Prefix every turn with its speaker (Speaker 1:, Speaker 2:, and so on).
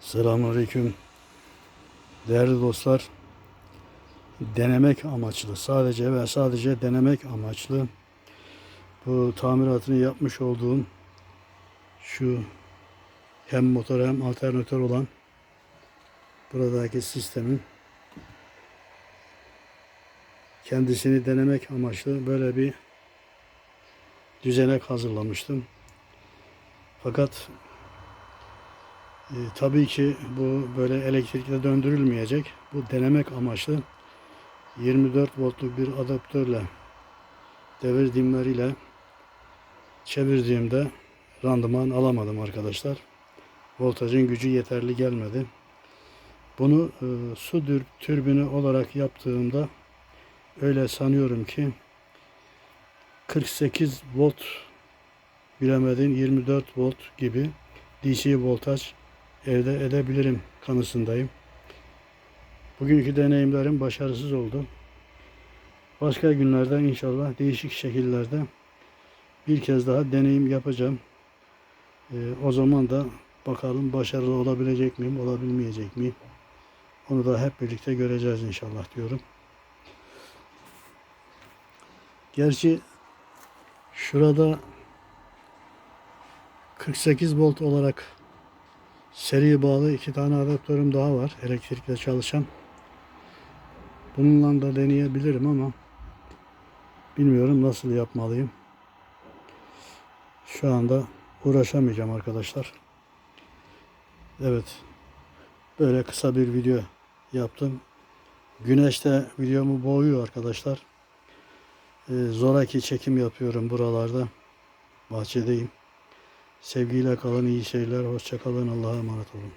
Speaker 1: Selamünaleyküm. Değerli dostlar, denemek amaçlı, sadece ve sadece denemek amaçlı bu tamiratını yapmış olduğum şu hem motor hem alternatör olan buradaki sistemin kendisini denemek amaçlı böyle bir düzenek hazırlamıştım. Fakat e, tabii ki bu böyle elektrikle döndürülmeyecek. Bu denemek amaçlı 24 voltluk bir adaptörle devir dimleriyle çevirdiğimde randıman alamadım arkadaşlar. Voltajın gücü yeterli gelmedi. Bunu e, su türbini olarak yaptığımda öyle sanıyorum ki 48 volt bilemedin 24 volt gibi DC voltaj elde edebilirim kanısındayım. Bugünkü deneyimlerim başarısız oldu. Başka günlerde inşallah değişik şekillerde bir kez daha deneyim yapacağım. Ee, o zaman da bakalım başarılı olabilecek miyim, olabilmeyecek miyim? Onu da hep birlikte göreceğiz inşallah diyorum. Gerçi şurada 48 volt olarak seri bağlı iki tane adaptörüm daha var elektrikle çalışan. Bununla da deneyebilirim ama bilmiyorum nasıl yapmalıyım. Şu anda uğraşamayacağım arkadaşlar. Evet. Böyle kısa bir video yaptım. Güneşte videomu boğuyor arkadaşlar. Ee, zoraki çekim yapıyorum buralarda. Bahçedeyim. Sevgiyle kalın, iyi şeyler, hoşça kalın, Allah'a emanet olun.